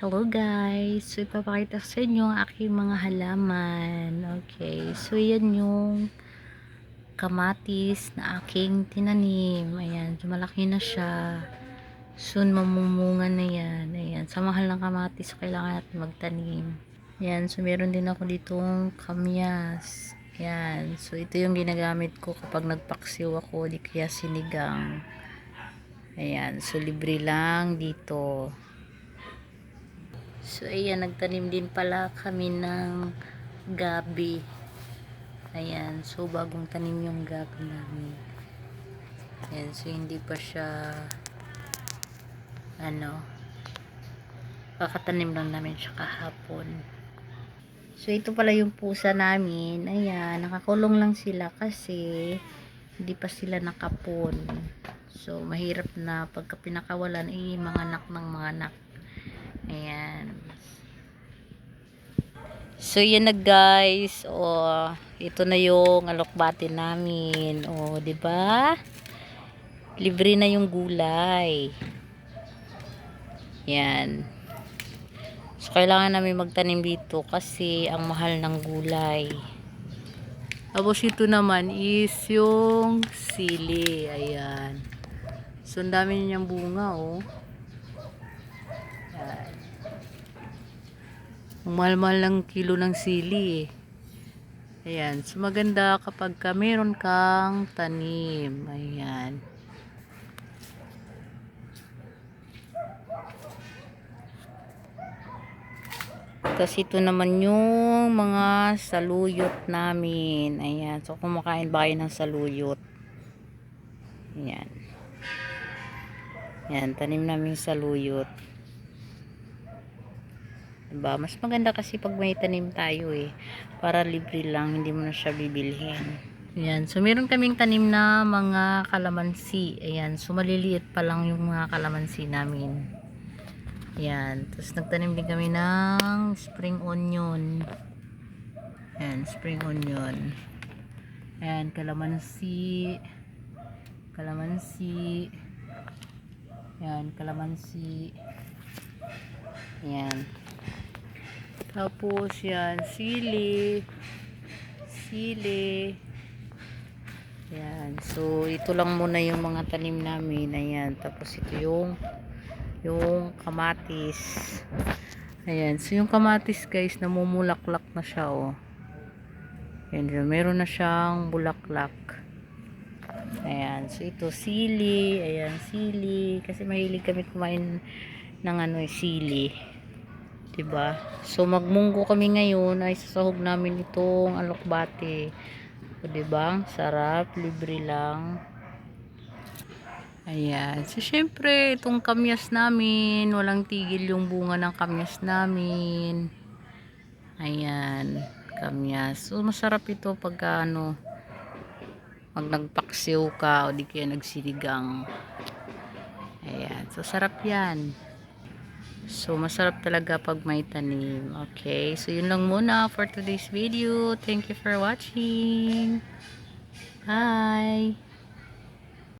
Hello guys! So ipapakita ko sa inyo ang aking mga halaman. Okay, so yan yung kamatis na aking tinanim. Ayan, so malaki na siya. Soon mamumunga na yan. Ayan, sa mahal ng kamatis, kailangan natin magtanim. Ayan, so meron din ako ditong kamyas. Ayan, so ito yung ginagamit ko kapag nagpaksiw ako, di kaya sinigang. Ayan, so libre lang dito. So, ayan, nagtanim din pala kami ng gabi. Ayan, so bagong tanim yung gabi namin. Ayan, so hindi pa siya ano kakatanim lang namin siya kahapon. So, ito pala yung pusa namin. Ayan, nakakulong lang sila kasi hindi pa sila nakapon. So, mahirap na pagka pinakawalan, eh, mga anak ng mga anak. Ayan. So, yan na guys. O, ito na yung alokbati namin. O, di ba? Libre na yung gulay. Yan. So, kailangan namin magtanim dito kasi ang mahal ng gulay. Tapos ito naman is yung sili. Ayan. So, ang dami niyang bunga, oh. Ayan. Ang mahal-mahal ng kilo ng sili, eh. Ayan. So, maganda kapag ka meron kang tanim. Ayan. Tapos ito naman yung mga saluyot namin. Ayan. So, kumakain ba kayo ng saluyot? Ayan. Ayan. Tanim namin saluyot. Diba? Mas maganda kasi pag may tanim tayo eh. Para libre lang. Hindi mo na siya bibilhin. Ayan. So, meron kaming tanim na mga kalamansi. Ayan. So, maliliit pa lang yung mga kalamansi namin. Ayan. Tapos, nagtanim din kami ng spring onion. Ayan. Spring onion. Ayan. Kalamansi. Kalamansi. Ayan. Kalamansi. Ayan. Tapos, yan. Sili. Sili. Ayan. So, ito lang muna yung mga tanim namin. Ayan. Tapos, ito yung yung kamatis. Ayan. So, yung kamatis, guys, namumulaklak na siya, oh. Ayan. So, meron na siyang bulaklak. Ayan. So, ito, sili. Ayan, sili. Kasi mahilig kami kumain ng ano, eh, sili. 'Di ba? So magmunggo kami ngayon ay sasahog namin itong alokbate. O 'di ba? Sarap, libre lang. Ayan. So syempre, itong kamyas namin, walang tigil yung bunga ng kamyas namin. Ayan, kamyas. So masarap ito pag ano pag nagpaksiw ka o di kaya nagsiligang. Ayan. So sarap 'yan. So, masarap talaga pag may tanim. Okay. So, yun lang muna for today's video. Thank you for watching. Bye!